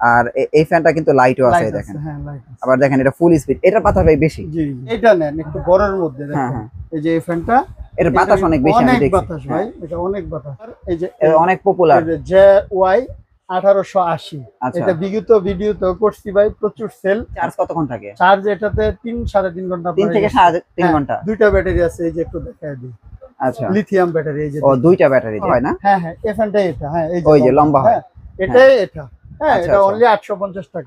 আর এই ফ্যানটা কিন্তু লাইটও আছে দেখেন। আছে, হ্যাঁ লাইট আবার দেখেন এটা ফুল স্পিড এটার পাতা ভাই বেশি। এটা নেন একটু বড়ের মধ্যে হ্যাঁ দেখেন। হ্যাঁ। এই যে এই ফ্যানটা এর বাতাস অনেক বেশি আমি অনেক দেখছি। বাতাস ভাই এটা অনেক বাতাস। আর এই যে এটা অনেক পপুলার জে ওয়াই আঠারোশো আশি। আচ্ছা। এটা বিগত ভিডিওতে করছি ভাই প্রচুর সেল চার্জ কতক্ষণ থাকে? চার্জ এটাতে তিন সাড়ে তিন ঘণ্টা তিন পরে থেকে গেছে। সাড়ে তিন হ্যাঁ, ঘণ্টা। দুইটা ব্যাটারি আছে এই যে একটু দেখাই দিই। আচ্ছা। লিথিয়াম ব্যাটারি এই যে ও দুইটা ব্যাটারি হয় না? হ্যাঁ হ্যাঁ এই ফ্যানটাই এটা হ্যাঁ এই ওই যে লম্বা। হ্যাঁ, এটাই এটা। হ্যাঁ আচ্ছা, এটা আচ্ছা। অনলি আটশো পঞ্চাশ টাকা।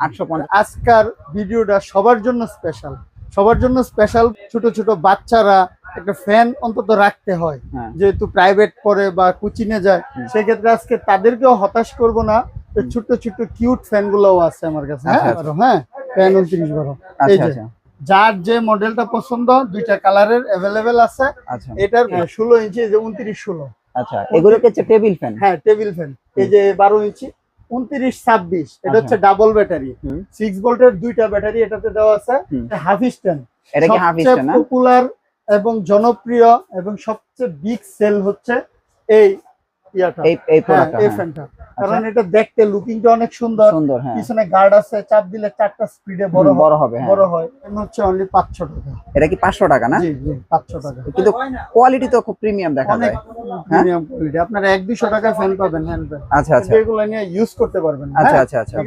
আজকার ভিডিওটা সবার জন্য স্পেশাল সবার জন্য স্পেশাল ছোট ছোট বাচ্চারা একটা ফ্যান অন্তত রাখতে হয়। হ্যাঁ। যেহেতু প্রাইভেট পড়ে বা কোচিনে যায় সেক্ষেত্রে আজকে তাদেরকেও হতাশ করব না। এই ছোট্ট ছোট্ট কিউট ফ্যান গুলোও আছে আমার কাছে। হ্যাঁ আচ্ছা, হ্যাঁ ফ্যান উনত্রিশ বারো। এই আচ্ছা যে আচ্ছা। যার যে মডেলটা পছন্দ দুইটা কালারের অ্যাভেলেবেল আছে। আচ্ছা। এটার ষোলো ইঞ্চি যে উনত্রিশ ষোলো। আচ্ছা এগুলোকে টেবিল ফ্যান হ্যাঁ টেবিল ফ্যান এই যে বারো ইঞ্চি উনত্রিশ ছাব্বিশ। এটা আচ্ছা। হচ্ছে ডাবল ব্যাটারি সিক্স ভোল্টের দুইটা ব্যাটারি এটাতে দেওয়া আছে। হুম। হাফিস টেন এটা কি হাফ সবচেয়ে পপুলার এবং জনপ্রিয় এবং সবচেয়ে বিগ সেল হচ্ছে এই ইয়াটা। এই হ্যাঁ প্রোডাক্টটা এই ফ্যানটা। কারণ এটা দেখতে লুকিংটা অনেক সুন্দর। সুন্দর হ্যাঁ। পিছনে গার্ড আছে চাপ দিলে চারটা স্পিডে বড় বড় হবে হ্যাঁ। বড় হয়। হচ্ছে অনলি পাঁচশো টাকা। এটা কি পাঁচশো টাকা না? জি জি পাঁচশো টাকা। কিন্তু কোয়ালিটি তো খুব প্রিমিয়াম দেখা যায়। প্রিমিয়াম কোয়ালিটি আপনারা টাকা ফ্যান পাবেন হ্যান্ড ফ্যান আচ্ছা আচ্ছা। এগুলো নিয়ে ইউজ করতে পারবেন আচ্ছা হ্যাঁ? আচ্ছা। আচ্ছা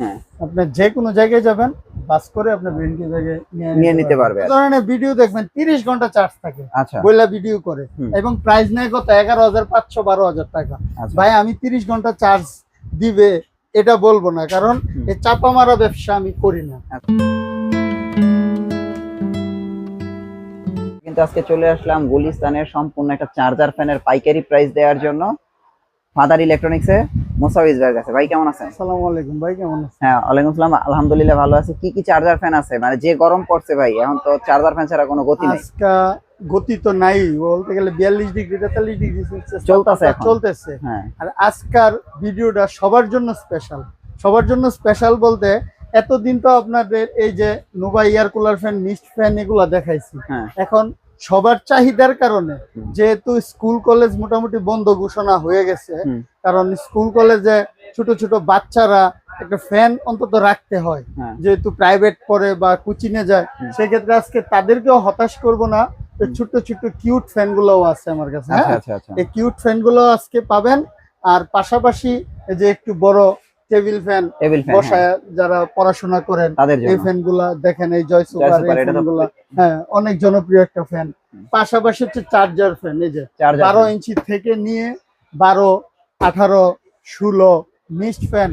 হ্যাঁ। আপনি যে কোনো জায়গায় যাবেন বাস করে আপনার ব্রেনকে জায়গায় নিয়ে নিতে পারবে ধরনের ভিডিও দেখবেন তিরিশ ঘণ্টা চার্জ থাকে। আচ্ছা। বইলা ভিডিও করে। এবং প্রাইস নেয় কত? এগারো হাজার পাঁচশো বারো হাজার টাকা। আচ্ছা। ভাই আমি তিরিশ ঘণ্টা চার্জ দিবে এটা বলব না। কারণ এই চাপা মারা ব্যবসা আমি করি না। কিন্তু আজকে চলে আসলাম গুলিস্তানের সম্পূর্ণ একটা চার্জার ফ্যানের পাইকারি প্রাইস দেওয়ার জন্য। ফাদার ইলেকট্রনিক্সে মোসাফিজ ভাইয়ের কাছে ভাই কেমন আছেন? আসসালামু আলাইকুম ভাই কেমন আছেন? হ্যাঁ ওয়ালাইকুম আসসালাম। আলহামদুলিল্লাহ ভালো আছি। কি কি চার্জার ফ্যান আছে? মানে যে গরম পড়ছে ভাই এখন তো চার্জার ফ্যান ছাড়া কোনো গতি নেই। আজকা গতি তো নাই বলতে গেলে বিয়াল্লিশ ডিগ্রি তেতাল্লিশ ডিগ্রি সেলসিয়াস চলতেছে এখন। চলতেছে। হ্যাঁ। আর আজকার ভিডিওটা সবার জন্য স্পেশাল সবার জন্য স্পেশাল বলতে এতদিন তো আপনাদের এই যে Nova air cooler fan mist fan এগুলা দেখাইছি। হ্যাঁ। এখন সবার চাহিদার কারণে যেহেতু স্কুল কলেজ মোটামুটি বন্ধ ঘোষণা হয়ে গেছে কারণ স্কুল কলেজে ছোট ছোট বাচ্চারা একটা ফ্যান অন্তত রাখতে হয় হ্যাঁ। যেহেতু প্রাইভেট পড়ে বা কোচিনে যায় সেক্ষেত্রে আজকে তাদেরকেও হতাশ করব না। ছোট্ট ছোট্ট কিউট ফ্যান গুলোও আছে আমার কাছে আচ্ছা হ্যাঁ। আচ্ছা আচ্ছা। এই কিউট ফ্যানগুলো আজকে পাবেন আর পাশাপাশি এই যে একটু বড় টেবিল ফ্যান বসায় যারা পড়াশোনা করেন এই জন্য। ফ্যানগুলা দেখেন এই জয় সুপার এই হ্যাঁ অনেক জনপ্রিয় একটা ফ্যান। পাশাপাশি হচ্ছে চার্জার ফ্যান এই যে বারো ইঞ্চি থেকে নিয়ে বারো আঠারো ষোলো mist fan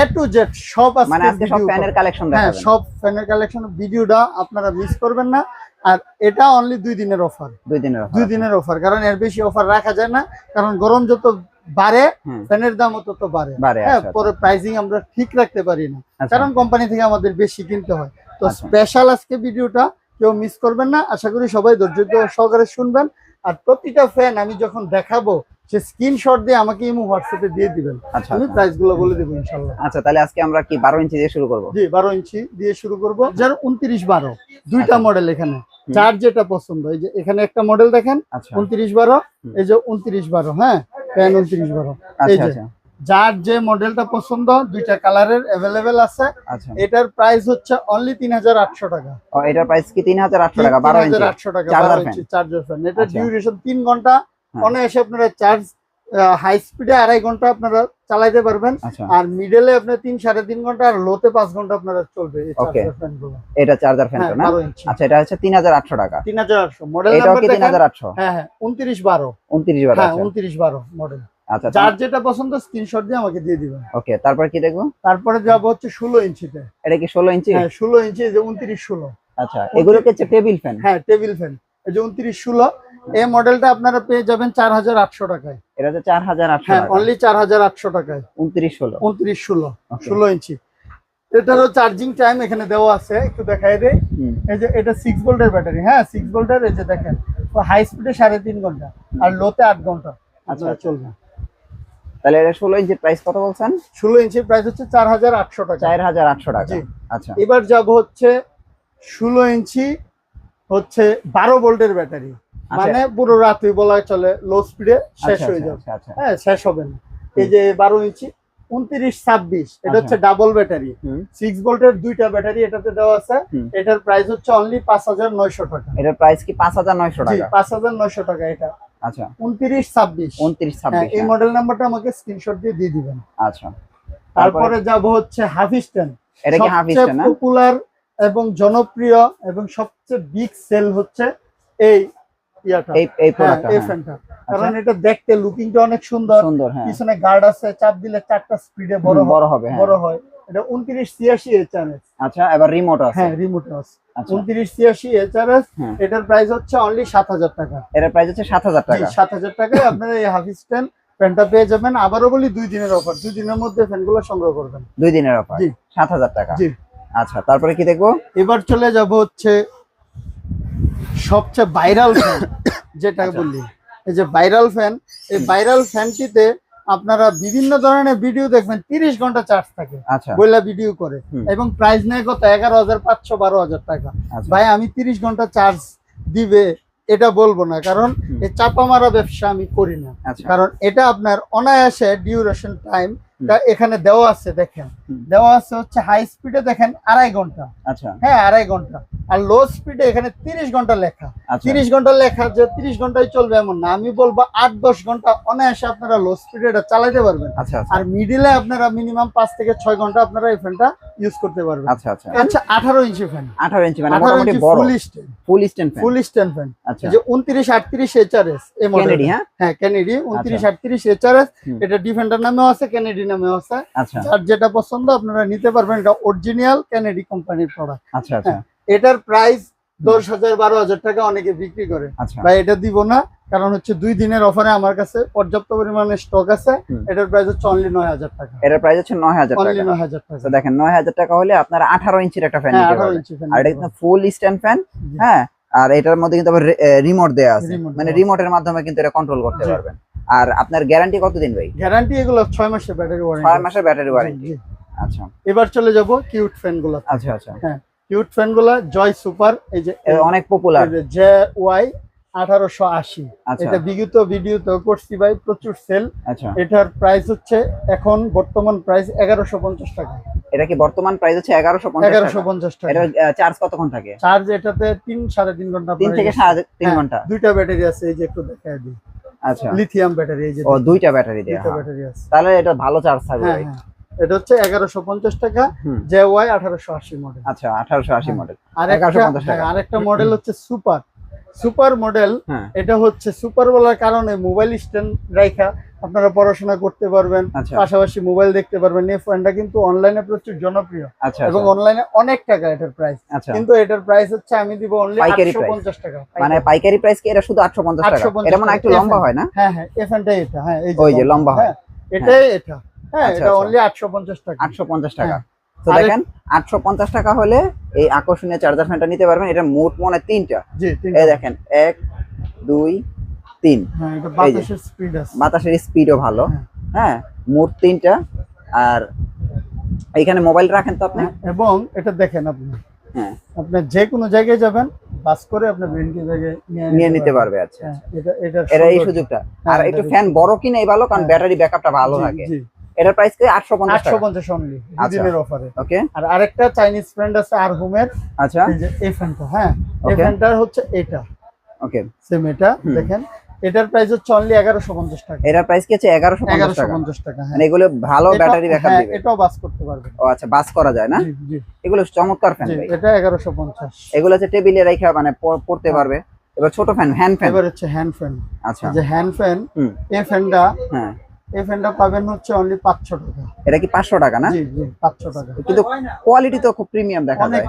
A to Z সব মানে আজকে আজকে সব ফ্যানের কালেকশন হ্যাঁ সব ফ্যানের কালেকশন ভিডিওটা আপনারা মিস করবেন না। আর এটা অনলি দুই দিনের অফার দুই দিনের দুই দিনের অফার কারণ এর বেশি অফার রাখা যায় না কারণ গরম যত বাড়ে ফ্যানের দামও তত বাড়ে। হ্যাঁ আচ্ছা, পরে প্রাইসিং আমরা ঠিক রাখতে পারি না। আচ্ছা। কারণ কোম্পানি থেকে আমাদের বেশি কিনতে হয়। তো আচ্ছা। স্পেশাল আজকে ভিডিওটা কেউ মিস করবেন না। আশা করি সবাই ধৈর্য সহকারে শুনবেন। আর প্রতিটা ফ্যান আমি যখন দেখাবো সে স্ক্রিনশট দিয়ে আমাকে ইমো হোয়াটসঅ্যাপে দিয়ে দিবেন। আচ্ছা আমি আচ্ছা। প্রাইসগুলো বলে দেবো ইনশাল্লাহ। আচ্ছা তাহলে আজকে আমরা কি বারো ইঞ্চি দিয়ে শুরু করব? জি বারো ইঞ্চি দিয়ে শুরু করব। যার উনত্রিশ বারো। দুইটা আচ্ছা। মডেল এখানে। যার যেটা পছন্দ। এই যে এখানে একটা মডেল দেখেন আচ্ছা। উনত্রিশ বারো। হুম। এই যে উনত্রিশ বারো হ্যাঁ? প্যান উনত্রিশ বারো। আচ্ছা আচ্ছা। যার যে মডেলটা পছন্দ দুইটা কালারের অ্যাভেলেবেল আছে। আচ্ছা। এটার প্রাইস হচ্ছে অনলি তিন হাজার আটশো টাকা। এটার প্রাইস কি তিন হাজার আটশো টাকা? বারো হাজার আটশো টাকা চার্জার ফ্যান এটা আচ্ছা। ডিউরেশন তিন ঘণ্টা। হ্যাঁ। অনায়াসে আপনারা চার্জ হাই স্পিডে আড়াই ঘণ্টা আপনারা চালাইতে পারবেন। আচ্ছা। আর মিডলে আপনার তিন সাড়ে তিন ঘণ্টা আর লোতে পাঁচ ঘণ্টা আপনারা চলবে এটা চার্জার ফ্যান না? আচ্ছা এটা হচ্ছে তিন হাজার আটশো টাকা। তিন হাজার আটশো। মডেল তিন হাজার আটশো? হ্যাঁ হ্যাঁ উনত্রিশ বারো। উনত্রিশ বার হ্যাঁ আচ্ছা। উনত্রিশ বারো মডেল আচ্ছা যার যেটা পছন্দ স্ক্রিনশট দিয়ে আমাকে দিয়ে দিবেন। ওকে তারপর কি দেখব? তারপরে যাব হচ্ছে ষোলো ইঞ্চিতে এটা কি ষোলো ইঞ্চি হ্যাঁ ষোলো ইঞ্চি যে উনত্রিশ ষোলো। আচ্ছা এগুলো হচ্ছে টেবিল ফ্যান হ্যাঁ টেবিল ফ্যান এই যে উনত্রিশ ষোলো এই মডেলটা আপনারা পেয়ে যাবেন চার হাজার আটশো টাকায়। এটা হচ্ছে চার হাজার আটশো হ্যাঁ অনলি চার হাজার আটশো টাকায়। উনত্রিশ ষোলো। উনত্রিশ ষোলো ষোলো ইঞ্চি। এটারও চার্জিং টাইম এখানে দেওয়া আছে একটু দেখাই দেই। এই যে এটা সিক্স ভোল্টের ব্যাটারি হ্যাঁ সিক্স ভোল্টের এই যে দেখেন হাই স্পিডে সাড়ে তিন ঘণ্টা আর লোতে আট ঘণ্টা। আচ্ছা, আচ্ছা আচ্ছা। চলবে তাহলে এটা ষোলো ইঞ্চির প্রাইস কত বলছেন? ষোলো ইঞ্চির প্রাইস হচ্ছে চার হাজার আটশো টাকা। চার হাজার আটশো টাকা। আচ্ছা। এবার যাব হচ্ছে ষোলো ইঞ্চি হচ্ছে বারো ভোল্টের ব্যাটারি মানে পুরো রাত্রি বলা চলে লো স্পিডে শেষ আচ্ছা, হয়ে আচ্ছা, যাবে। আচ্ছা আচ্ছা। হ্যাঁ শেষ হবে না। এই যে বারো ইঞ্চি উনত্রিশ ছাব্বিশ এটা আচ্ছা। হচ্ছে ডাবল ব্যাটারি সিক্স ভোল্টের দুইটা ব্যাটারি এটাতে দেওয়া আছে। এটার প্রাইস হচ্ছে অনলি পাঁচ হাজার নয়শো টাকা। এটার প্রাইস কি পাঁচ হাজার নয়শো টাকা? পাঁচ হাজার নয়শো টাকা এটা। আচ্ছা। উনত্রিশ ছাব্বিশ। উনত্রিশ হ্যাঁ ছাব্বিশ এই মডেল নাম্বারটা আমাকে স্ক্রিনশট দিয়ে দিয়ে দিবেন। আচ্ছা। তারপরে? যাব হচ্ছে হাফিস্টেন এটা কি হাফ পপুলার এবং জনপ্রিয় এবং সবচেয়ে বিগ সেল হচ্ছে এই এই হ্যাঁ, ফ্যানটা। কারণ এটা দেখতে লুকিংটা অনেক সুন্দর। সুন্দর হ্যাঁ। পিছনে গার্ড আছে চাপ দিলে চারটা স্পিডে বড় বড় হবে হ্যাঁ। বড় হয়। এটা এইচআরএস আচ্ছা এবার রিমোট আছে। হ্যাঁ রিমোট আছে। আচ্ছা। এইচআরএস হ্যাঁ। এটার প্রাইস হচ্ছে অনলি সাত হাজার টাকা। এটার প্রাইস হচ্ছে সাত হাজার টাকা। সাত হাজার টাকায় আপনারা এই হাফিস্টেন ফ্যানটা পেয়ে যাবেন। আবারও বলি দুই দিনের অফার দুই দিনের মধ্যে ফ্যানগুলো সংগ্রহ করবেন। দুই দিনের অফার জি। সাত হাজার টাকা। জি। আচ্ছা তারপরে কি দেখব? এবার চলে যাব হচ্ছে সবচেয়ে ভাইরাল ফ্যান যেটা। বললি এই যে ভাইরাল ফ্যান এই ভাইরাল ফ্যানটিতে আপনারা বিভিন্ন ধরনের ভিডিও দেখবেন তিরিশ ঘণ্টা চার্জ থাকে আচ্ছা। বইলা ভিডিও করে। এবং প্রাইস নেয় কত? এগারো হাজার পাঁচশো বারো হাজার টাকা। আচ্ছা। ভাই আমি তিরিশ ঘণ্টা চার্জ দিবে এটা বলব না। কারণ এই চাপা মারা ব্যবসা আমি করি না। আচ্ছা। কারণ এটা আপনার অনায়াসে ডিউরেশন টাইম এখানে দেওয়া আছে দেখেন। দেওয়া আছে হচ্ছে হাই স্পিডে দেখেন আড়াই ঘণ্টা। আচ্ছা। হ্যাঁ আড়াই ঘণ্টা। আর লো স্পিডে এখানে তিরিশ ঘণ্টা লেখা। আচ্ছা। তিরিশ ঘণ্টা লেখা যে তিরিশ ঘন্টায় চলবে এমন না। আমি বলব আট দশ ঘণ্টা অনায়াসে আপনারা লো স্পিডে এটা চালাতে পারবেন। আচ্ছা আচ্ছা। আর মিডিলে আপনারা মিনিমাম পাঁচ থেকে ছয় ঘণ্টা আপনারা এই ফ্যানটা ইউজ করতে পারবেন। আচ্ছা আচ্ছা। আচ্ছা আঠারো ইঞ্চি ফ্যান আঠারো ইঞ্চি মানে আঠারো ইঞ্চি full stand full stand full stand fan আচ্ছা। যে উনত্রিশ আটত্রিশ এইচআরএস এই মডেল কেনেডি হ্যাঁ? হ্যাঁ কেনেডি উনত্রিশ। আটত্রিশ এইচআরএস হুম। এটা ডিফেন্ডার নামেও আছে কেনেডি নামেও আছে। আচ্ছা। যার যেটা পছন্দ আপনারা নিতে পারবেন এটা অরিজিনাল কেনেডি কোম্পানির প্রোডাক্ট আচ্ছা আচ্ছা। এটার প্রাইস দশ হাজার বারো হাজার টাকা অনেকে বিক্রি করে। আচ্ছা। ভাই এটা দিব না কারণ হচ্ছে দুই দিনের অফারে আমার কাছে পর্যাপ্ত পরিমাণে স্টক আছে। এটার প্রাইস হচ্ছে অনলি নয় হাজার টাকা। এটার প্রাইস হচ্ছে নয় হাজার অনলি টাকা। নয় হাজার টাকা। দেখেন নয় হাজার টাকা হলে আপনার আঠারো ইঞ্চির একটা ফ্যান হ্যাঁ আঠারো ইঞ্চি fan আর এটা কিন্তু ফুল স্ট্যান্ড ফ্যান হ্যাঁ? আর এটার মধ্যে কিন্তু আবার রিমোট দেওয়া আছে। মানে রিমোটের মাধ্যমে কিন্তু এটা কন্ট্রোল করতে পারবেন। আর আপনার গ্যারান্টি কতদিন ভাই? গ্যারান্টি এগুলো ছয় মাসের ব্যাটারি ওয়ারেন্টি ছয় মাসের ব্যাটারি ওয়ারেন্টি আচ্ছা। এবার চলে যাব কিউট ফ্যানগুলো আচ্ছা আচ্ছা। কিউট ফ্যানগুলা জয় সুপার এই যে অনেক পপুলার জে ওয়াই আঠারোশো আশি। আচ্ছা। এটা বিগত ভিডিওতে করছি ভাই প্রচুর সেল আচ্ছা। এটার প্রাইস হচ্ছে এখন বর্তমান প্রাইস এগারোশো পঞ্চাশ টাকা। এটা কি বর্তমান প্রাইস হচ্ছে এগারোশো এগারোশো পঞ্চাশ টাকা। এটা চার্জ কতক্ষণ থাকে? চার্জ এটাতে তিন সাড়ে তিন ঘণ্টা তিন থেকে সাড়ে তিন হ্যাঁ, ঘণ্টা। দুইটা ব্যাটারি আছে এই যে একটু দেখায় দিই। আচ্ছা। লিথিয়াম ব্যাটারি এই যে ও দুইটা ব্যাটারি হয়। ব্যাটারি আছে। তাহলে এটা ভালো চার্জ থাকবে। হ্যাঁ। এটা হচ্ছে এগারোশো পঞ্চাশ টাকা। জে ওয়াই আঠারোশো আশি মডেল আচ্ছা আঠারোশো আশি হ্যাঁ। মডেল আর 1150 টাকা। আরেকটা মডেল হচ্ছে সুপার। সুপার মডেল হ্যাঁ। এটা হচ্ছে সুপার বলার কারণে মোবাইল স্ট্যান্ড রাইখা আপনারা পড়াশোনা করতে পারবেন আচ্ছা। পাশাপাশি মোবাইল দেখতে পারবেন। এই ফোনটা কিন্তু অনলাইনে প্রচুর জনপ্রিয় আচ্ছা এবং আচ্ছা, অনলাইনে অনেক টাকা এটার প্রাইস আচ্ছা। কিন্তু এটার প্রাইস হচ্ছে আমি দিব অনলি পাইকারি আটশো price। পঞ্চাশ টাকা। মানে পাইকারি প্রাইস কি? এটা শুধু আটশো পঞ্চাশ টাকা? 850 এটা মানে একটু লম্বা হয় না? হ্যাঁ হ্যাঁ এফএনটাই এটা হ্যাঁ এই ওই যে লম্বা। হয়। হ্যাঁ, এটাই এটা। হ্যাঁ আচ্ছা, এটা আচ্ছা। অনলি আটশো পঞ্চাশ টাকা। আটশো পঞ্চাশ টাকা। হ্যাঁ। তো দেখেন আটশো পঞ্চাশ টাকা হলে এই আকর্ষণীয় চার্জার ফ্যানটা নিতে পারবেন। এটা মোট মনে তিনটা। জি এই দেখেন এক দুই তিন। হ্যাঁ এটা বাতাসের স্পিড আছে। বাতাসের স্পিডও ভালো। হ্যাঁ। হ্যাঁ মোট তিনটা। আর এইখানে মোবাইল রাখেন তো আপনি? এবং এটা দেখেন আপনি। হ্যাঁ। আপনি যে কোনো জায়গায় যাবেন বাস করে আপনি ব্রেনকি জায়গায় নিয়ে নিতে পারবে আচ্ছা হ্যাঁ, এটা এই সুযোগটা। আর একটু ফ্যান বড় কিনে ভালো কারণ। ব্যাটারি ব্যাকআপটা ভালো থাকে এটার প্রাইস কি? আটশো পঞ্চাশ আটশো টাকা পঞ্চাশ অনলি। দিনের অফারে ওকে আর আরেকটা চাইনিজ ফ্রেন্ড আছে আর হোমের আচ্ছা। এই ফ্যানটা হ্যাঁ? এই ফ্যানটার হচ্ছে এটা। ওকে সেম এটা দেখেন। এটার প্রাইস হচ্ছে অনলি এগারোশো পঞ্চাশ টাকা। এটার প্রাইস কি আছে এগারোশো পঞ্চাশ এগারোশো টাকা পঞ্চাশ টাকা হ্যাঁ। মানে এগুলো ভালো ব্যাটারি ব্যাকআপ দিবে। এটাও বাস করতে পারবেন। ও আচ্ছা বাস করা যায় না? এগুলো চমৎকার ফ্যান ভাই। এটা এগারোশো পঞ্চাশ। এগুলো হচ্ছে টেবিলে রেখে মানে পড়তে পারবে। এবার ছোট ফ্যান হ্যান্ড ফ্যান এবার হচ্ছে হ্যান্ড ফ্যান আচ্ছা। যে হ্যান্ড ফ্যান এই ফ্যানটা হ্যাঁ। এই ফ্যানটা পাবেন হচ্ছে অনলি পাঁচশো টাকা। এটা কি পাঁচশো টাকা না? জি জি পাঁচশো টাকা। কিন্তু কোয়ালিটি তো খুব প্রিমিয়াম দেখা যায়।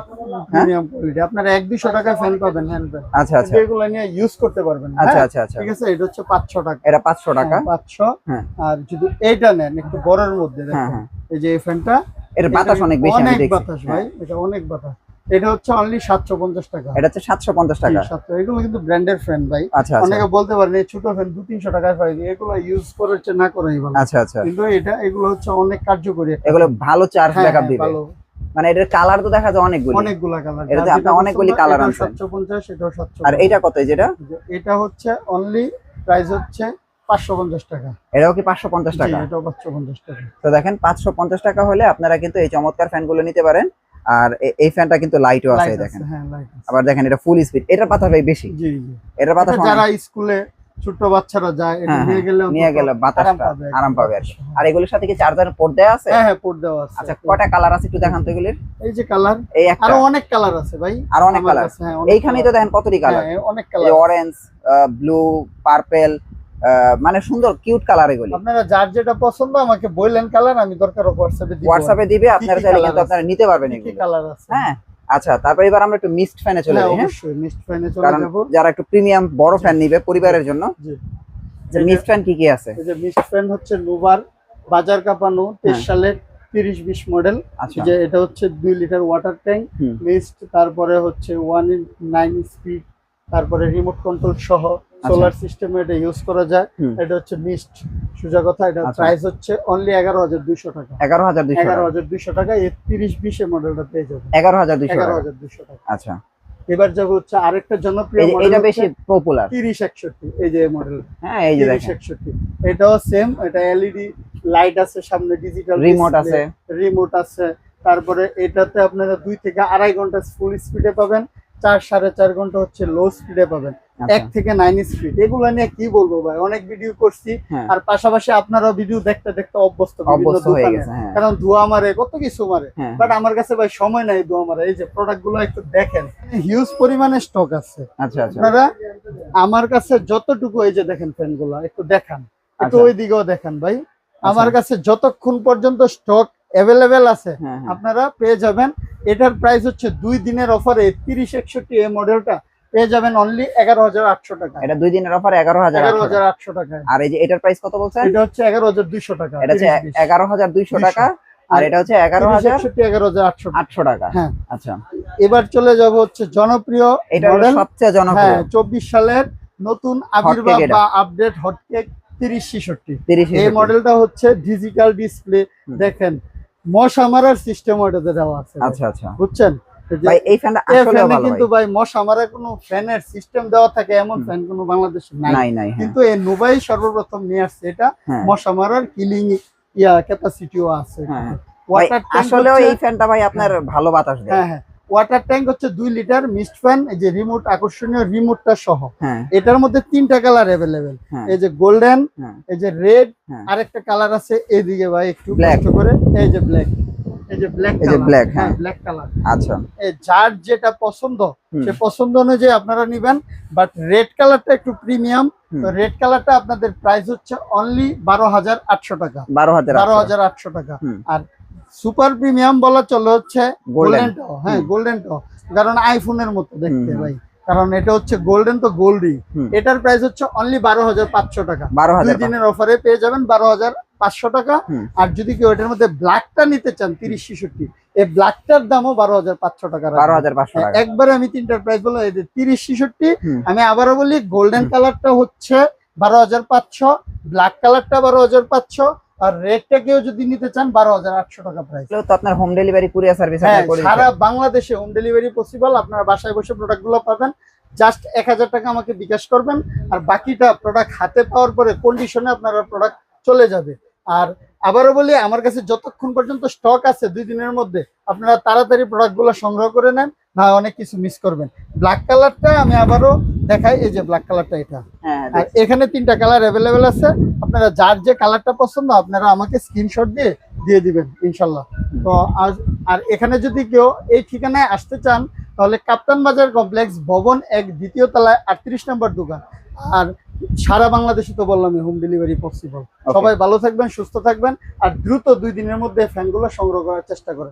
প্রিমিয়াম কোয়ালিটি আপনারা এক দুশো টাকায় ফ্যান পাবেন হ্যান্ড ফ্যান আচ্ছা আচ্ছা। এগুলো নিয়ে ইউজ করতে পারবেন আচ্ছা হ্যাঁ? আচ্ছা আচ্ছা। ঠিক আছে এটা হচ্ছে পাঁচশো টাকা। এটা পাঁচশো টাকা? হ্যাঁ, পাঁচশো। হ্যাঁ। আর যদি এইটা নেন একটু বড়ের মধ্যে হ্যাঁ দেখেন। হ্যাঁ। এই যে এই ফ্যানটা এর বাতাস অনেক বেশি আমি অনেক বাতাস ভাই। হ্যাঁ। এটা অনেক বাতাস। এটা হচ্ছে অনলি সাতশো পঞ্চাশ টাকা। এটা হচ্ছে সাতশো পঞ্চাশ টাকা। জি, 700 এগুলো কিন্তু ব্র্যান্ডের ফ্যান ভাই। আচ্ছা আচ্ছা। অনেকে বলতে পারেন এই ছোট ফ্যান দু তিনশো টাকায় পাই এগুলো ইউজ করেছে না করেই ভালো। আচ্ছা আচ্ছা। কিন্তু এটা এগুলো হচ্ছে অনেক কার্যকরী এগুলো ভালো চার্জ ব্যাকআপ হ্যাঁ, দিবে। ভালো। মানে এটার কালার তো দেখা যায় অনেকগুলি। অনেকগুলা কালার এটাতে আপনার অনেকগুলি colour আনছেন। সাতশো পঞ্চাশ এটাও সাতশো আর এইটা কত এই যেটা? এটা হচ্ছে অনলি প্রাইস হচ্ছে পাঁচশো পঞ্চাশ টাকা। এটাও কি পাঁচশো পঞ্চাশ জি, টাকা? এটাও পাঁচশো পঞ্চাশ টাকা। তো দেখেন পাঁচশো পঞ্চাশ টাকা হলে আপনারা কিন্তু এই চমৎকার ফ্যানগুলো নিতে পারেন। আর এই ফ্যানটা কিন্তু লাইটও আছে দেখেন। হ্যাঁ লাইট আবার দেখেন এটা ফুল স্পিড এটার পাতা ভাই বেশি? জি জি। এটার পাতা যারা স্কুলে ছোট বাচ্চারা যায় এটা হ্যাঁ, নিয়ে গেলে নিয়ে গেলে বাতাসটা আরাম পাবে আর আর এগুলোর সাথে কি চার্জার পোর্ট দেওয়া আছে? হ্যাঁ হ্যাঁ পোর্ট দেওয়া আছে। আচ্ছা কয়টা কালার আছে একটু দেখান তো এগুলির? এই যে কালার এই একটা। আরও অনেক কালার আছে ভাই। আরও অনেক কালার হ্যাঁ, এইখানেই তো দেখেন কতটি কালার হ্যাঁ, অনেক কালার অরেঞ্জ ব্লু পার্পেল মানে সুন্দর কিউট কালার এগুলি। আপনারা যার যেটা পছন্দ আমাকে বললেন কালার আমি দরকার হোয়াটসঅ্যাপে দিব। হোয়াটসঅ্যাপে দিবে আপনারা চাইলে কিন্তু আপনারা নিতে পারবেন এগুলো। কালার আছে? হ্যাঁ আচ্ছা তারপর এবার আমরা একটু মিস্ট ফ্যানে চলে হ্যাঁ যাই হ্যাঁ? নেক্সট ফ্যানে চলে যাব। যারা একটু প্রিমিয়াম বড় ফ্যান নিবে পরিবারের জন্য জি। যে মিস্ট ফ্যান কি কি আছে? এই যে মিস্ট ফ্যান হচ্ছে নোভার বাজার কাপানো তেইশ হ্যাঁ। সালের তিরিশ বিশ মডেল আচ্ছা। যে এটা হচ্ছে দুই লিটার ওয়াটার ট্যাঙ্ক। মিস্ট তারপরে হচ্ছে ওয়ান ইন নাইন স্পিড তারপরে রিমোট কন্ট্রোল সহ। সোলার সিস্টেমে এটা ইউজ করা যায়। এটা হচ্ছে মিস্ট সোজা কথা এটা আচ্ছা। প্রাইস হচ্ছে অনলি এগারো হাজার দুইশো টাকা। এগারো হাজার দুইশো এগারো টাকা হাজার দুইশো টাকা এই তিরিশ বিশে মডেলটা পেয়ে যাবে। এগারো হাজার দুইশো এগারো হাজার দুইশো টাকা। আচ্ছা। এবার যাব হচ্ছে আরেকটা জনপ্রিয় মডেল এটা বেশি পপুলার তিরিশ একষট্টি এই যে মডেল হ্যাঁ এই যে দেখেন। একষট্টি। এটাও সেম এটা এলইডি লাইট আছে সামনে ডিজিটাল রিমোট আছে। রিমোট আছে। তারপরে এটাতে আপনারা দুই থেকে আড়াই ঘণ্টা ফুল স্পিডে পাবেন। চার সাড়ে চার ঘণ্টা হচ্ছে লো স্পিডে পাবেন। আচ্ছা এক থেকে নাইন স্পিড এগুলো নিয়ে কি বলব ভাই? অনেক ভিডিও করছি। হ্যাঁ। আর পাশাপাশি আপনারাও ভিডিও দেখতে দেখতে অভ্যস্ত হয়ে গেছে হ্যাঁ। কারণ ধোয়া মারে কত কিছু মারে। হ্যাঁ। বাট আমার কাছে ভাই সময় নাই ধোয়া মারে এই যে প্রোডাক্টগুলো একটু দেখেন। হিউজ পরিমাণে স্টক আছে। আচ্ছা আচ্ছা। আপনারা আমার কাছে যতটুকু এই যে দেখেন ফ্যানগুলো একটু দেখান। একটু আচ্ছা। ওই দিকেও দেখান ভাই। আমার কাছে যতক্ষণ পর্যন্ত স্টক অ্যাভেলেবেল আছে হ্যাঁ হ্যাঁ। আপনারা পেয়ে যাবেন। এটার প্রাইস হচ্ছে দুই দিনের অফারে তিরিশ একষট্টি এই মডেলটা পেয়ে যাবেন অনলি এগারো হাজার আটশো টাকা। এটা দুই দিনের অফার এগারো হাজার এগারো হাজার আটশো টাকায়। আর এই যে এটার প্রাইস কত বলছেন? এটা হচ্ছে এগারো হাজার দুইশো টাকা এটা হচ্ছে এগারো হাজার দুইশো টাকা আর এটা হচ্ছে এগারো হাজার 61 এগারো হাজার আটশো। আটশো টাকা। হ্যাঁ। আচ্ছা। এবার চলে যাব হচ্ছে জনপ্রিয় এটা সবচেয়ে জনপ্রিয়। হ্যাঁ চব্বিশ সালের নতুন আবির্ভাব বা আপডেট হটকেক তিরিশ ছেষট্টি। তিরিশ এই মডেলটা হচ্ছে ডিজিটাল ডিসপ্লে দেখেন মশা মারার সিস্টেম ওটাতে দেওয়া আছে। আচ্ছা আচ্ছা। বুঝছেন? ভাই এই ফ্যানটা আসলে ভালো কিন্তু ভাই। ভাই মশা মারার কোনো ফ্যানের সিস্টেম দেওয়া থাকে এমন ফ্যান কোনো বাংলাদেশে নাই। নাই নাই হ্যাঁ। কিন্তু এই নোবাই সর্বপ্রথম নিয়ে আসছে এটা হ্যাঁ। মশা মারার কিলিং ইয়া ক্যাপাসিটিও আছে। হ্যাঁ, হ্যাঁ। ভাই, এই ফ্যানটা আপনার ভালো বাতাস দেয়। হ্যাঁ হ্যাঁ। ওয়াটার ট্যাঙ্ক হচ্ছে দুই লিটার মিস্ট ফ্যান এই যে রিমোট আকর্ষণীয় রিমোটটা সহ। হ্যাঁ। এটার মধ্যে তিনটা কালার অ্যাভেলেবেল হ্যাঁ। এই যে গোল্ডেন হ্যাঁ। এই যে রেড হ্যাঁ। আরেকটা কালার আছে এইদিকে ভাই একটু করে। এই যে ব্ল্যাক এই যে ব্ল্যাক এই যে black, হ্যাঁ হ্যাঁ। ব্ল্যাক কালার আচ্ছা। যার যেটা পছন্দ সে পছন্দ অনুযায়ী আপনারা নিবেন বাট রেড কালারটা একটু প্রিমিয়াম তো রেড কালারটা আপনাদের প্রাইস হচ্ছে অনলি বারো হাজার আটশো টাকা। বারো হাজার বারো হাজার আটশো টাকা। আর সুপার প্রিমিয়াম বলা চলে হচ্ছে গোল্ডেন হ্যাঁ হুম। গোল্ডেনটাও কারণ আইফোনের মতো দেখতে। ভাই। কারণ এটা হচ্ছে গোল্ডেন তো গোল্ডই। এটার প্রাইস হচ্ছে অনলি বারো হাজার পাঁচশো টাকা। বারো দুই হাজার দিনের অফারে পেয়ে যাবেন বারো হাজার পাঁচশো টাকা। আর যদি কেউ এটার মধ্যে ব্ল্যাকটা নিতে চান তিরিশ ছেষট্টি এই ব্ল্যাকটার দামও বারো হাজার পাঁচশো টাকা বারো হাজার পাঁচশো একবারে আমি তিনটার প্রাইস বললাম এই যে তিরিশ ছেষট্টি আমি আবারও বলি গোল্ডেন কালারটা হচ্ছে বারো হাজার পাঁচশো ব্ল্যাক কালারটা বারো হাজার পাঁচশো আর রেডটা কেউ যদি নিতে চান বারো হাজার আটশো টাকা প্রাইস তো আপনার হোম ডেলিভারি কুরিয়ার সার্ভিস সারা বাংলাদেশে হোম ডেলিভারি পসিবল আপনার বাসায় বসে প্রোডাক্টগুলো পাবেন। জাস্ট এক হাজার টাকা আমাকে বিকাশ করবেন আর বাকিটা প্রোডাক্ট হাতে পাওয়ার পরে কন্ডিশনে আপনার প্রোডাক্ট চলে যাবে। আর আবারও বলি আমার কাছে যতক্ষণ পর্যন্ত স্টক আছে দুই দিনের মধ্যে আপনারা তাড়াতাড়ি প্রোডাক্টগুলো সংগ্রহ করে নেন না অনেক কিছু মিস করবেন। ব্ল্যাক কালারটা আমি আবারও দেখাই এই যে ব্ল্যাক কালারটা এটা। হ্যাঁ আর এখানে তিনটা কালার অ্যাভেলেবেল আছে আপনারা যার যে কালারটা পছন্দ আপনারা আমাকে স্ক্রিনশট দিয়ে দিয়ে দিবেন ইনশাল্লাহ। তো আর আর এখানে যদি কেউ এই ঠিকানায় আসতে চান তাহলে কাপ্তান বাজার কমপ্লেক্স ভবন এক দ্বিতীয় তলায় আটত্রিশ নম্বর দোকান। আর সারা বাংলাদেশে তো বললাম হোম ডেলিভারি পসিবল সবাই ভালো থাকবেন সুস্থ থাকবেন আর দ্রুত দুই দিনের মধ্যে ফ্যানগুলো সংগ্রহ করার চেষ্টা করেন।